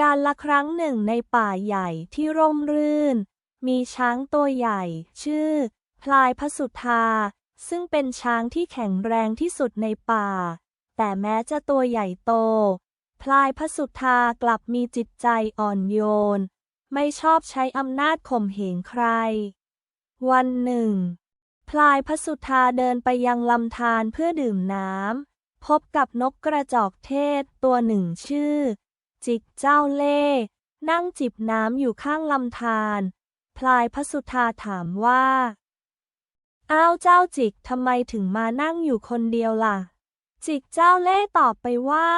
การละครั้งหนึ่งในป่าใหญ่ที่ร่มรื่น มีช้างตัวใหญ่ ชื่อ พลายพสุธา ซึ่งเป็นช้างที่แข็งแรงที่สุดในป่า แต่แม้จะตัวใหญ่โต พลายพสุธากลับมีจิตใจอ่อนโยน ไม่ชอบใช้อำนาจข่มเหงใคร วันหนึ่ง พลายพสุธาเดินไปยังลำธารเพื่อดื่มน้ำพบกับนกกระจอกเทศตัวหนึ่งชื่อ จิกเจ้าเล่ห์นั่งจิบน้ำอยู่ข้างลำธารพลายพระสุธาถามว่า อ้าวเจ้าจิกทำไมถึงมานั่งอยู่คนเดียวล่ะ จิกเจ้าเล่ห์ตอบไปว่า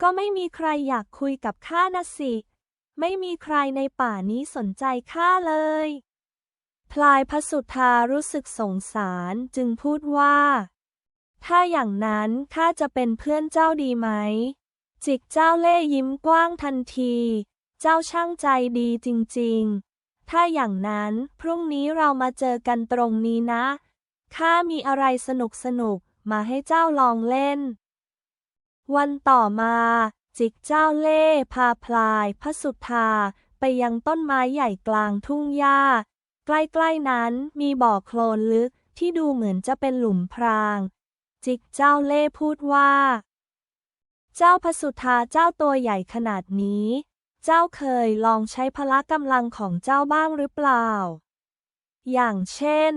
ก็ไม่มีใครอยากคุยกับข้านะสิ ไม่มีใครในป่านี้สนใจข้าเลย พลายพระสุธารู้สึกสงสารจึงพูดว่า ถ้าอย่างนั้นข้าจะเป็นเพื่อนเจ้าดีไหม จิกเจ้าเล่ยิ้มกว้างทันที เจ้าช่างใจดีจริงๆ ถ้าอย่างนั้นพรุ่งนี้เรามาเจอกันตรงนี้นะ ข้ามีอะไรสนุกสนุกๆมาให้เจ้าลองเล่น วันต่อมา จิกเจ้าเล่ห์พาพลายพระสุธาไปยังต้นไม้ใหญ่กลางทุ่งหญ้า ใกล้ๆนั้นมีบ่อโคลนลึกที่ดูเหมือนจะเป็นหลุมพราง จิกเจ้าเล่ห์พูดว่า เจ้าพระสุธาเจ้าตัวใหญ่ขนาดนี้ เจ้าเคยลองใช้พละกำลังของเจ้าบ้างหรือเปล่า อย่างเช่น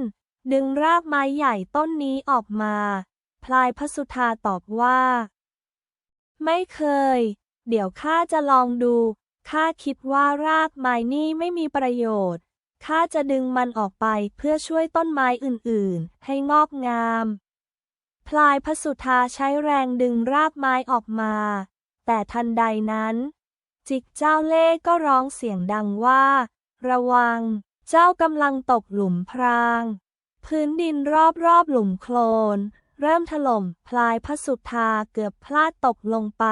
ดึงรากไม้ใหญ่ต้นนี้ออกมา พลายพระสุธาตอบว่า ไม่เคย เดี๋ยวข้าจะลองดู ข้าคิดว่ารากไม้นี่ไม่มีประโยชน์ ข้าจะดึงมันออกไปเพื่อช่วยต้นไม้อื่นๆ ให้งอกงาม พลายพระสุธาใช้แรงดึงรากไม้ออกมา แต่ทันใดนั้น จิกเจ้าเล่ห์ก็ร้องเสียงดังว่า ระวัง เจ้ากำลังตกหลุมพราง พื้นดินรอบๆหลุมโคลน เริ่มถล่มพลายพระสุธาเกือบพลาดตกลงไป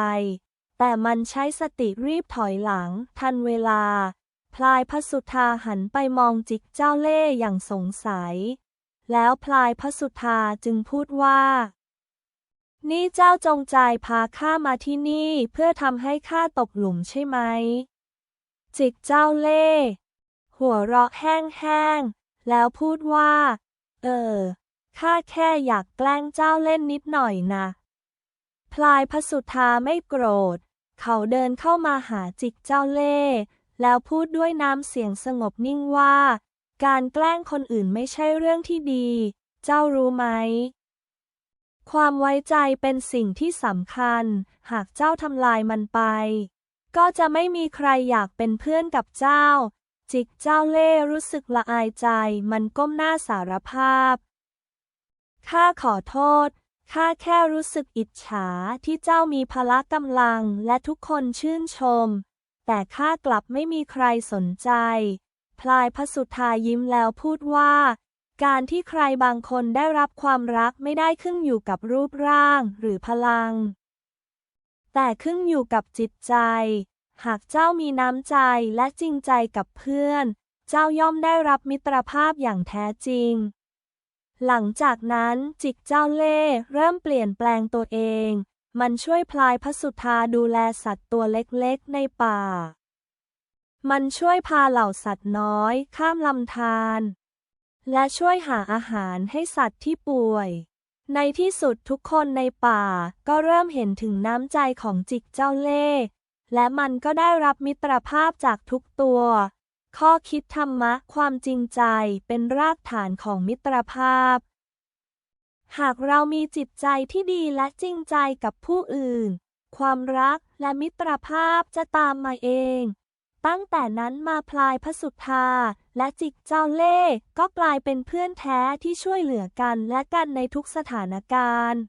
แต่มันใช้สติรีบถอยหลัง ทันเวลา พลายพระสุธาหันไปมองจิกเจ้าเล่ห์อย่างสงสัย แล้วพลายพระสุธาจึงพูดว่า นี่เจ้าจงใจพาข้ามาที่นี่เพื่อทำให้ข้าตกหลุมใช่ไหม จิกเจ้าเล่ หัวเราะแห้งๆ แล้วพูดว่า เออ ข้าแค่อยากแกล้งเจ้าเล่นนิดหน่อยนะ พลายพระสุธาไม่โกรธ เขาเดินเข้ามาหาจิกเจ้าเล่ แล้วพูดด้วยน้ำเสียงสงบนิ่งว่า การแกล้งคนอื่นไม่ใช่เรื่องที่ดี เจ้ารู้ไหม ความไว้ใจเป็นสิ่งที่สำคัญ หากเจ้าทำลายมันไป ก็จะไม่มีใครอยากเป็นเพื่อนกับเจ้า จิกเจ้าเล่รู้สึกละอายใจ มันก้มหน้าสารภาพ ข้าขอโทษ ข้าแค่รู้สึกอิจฉาที่เจ้ามีพละกำลังและทุกคนชื่นชม แต่ข้ากลับไม่มีใครสนใจ พลายพระสุธายิ้มแล้วพูดว่า การที่ใครบางคนได้รับความรักไม่ได้ขึ้นอยู่กับรูปร่างหรือพลัง แต่ขึ้นอยู่กับจิตใจ หากเจ้ามีน้ำใจและจริงใจกับเพื่อน เจ้าย่อมได้รับมิตรภาพอย่างแท้จริง หลังจากนั้นจิกเจ้าเล่เริ่มเปลี่ยนแปลงตัวเอง มันช่วยพลายพระสุธาดูแลสัตว์ตัวเล็กๆในป่า มันช่วยพาเหล่าสัตว์น้อยข้ามลำธารและช่วยหาอาหารให้สัตว์ที่ป่วย ในที่สุดทุกคนในป่าก็เริ่มเห็นถึงน้ำใจของจิกเจ้าเล่ห์และมันก็ได้รับมิตรภาพจากทุกตัว ข้อคิดธรรมะความจริงใจเป็นรากฐานของมิตรภาพ หากเรามีจิตใจที่ดีและจริงใจกับผู้อื่น ความรักและมิตรภาพจะตามมาเอง ตั้งแต่นั้นมาพลายพระสุธา และจิกเจ้าเล่ก็กลายเป็นเพื่อนแท้ที่ช่วยเหลือกันและกันในทุกสถานการณ์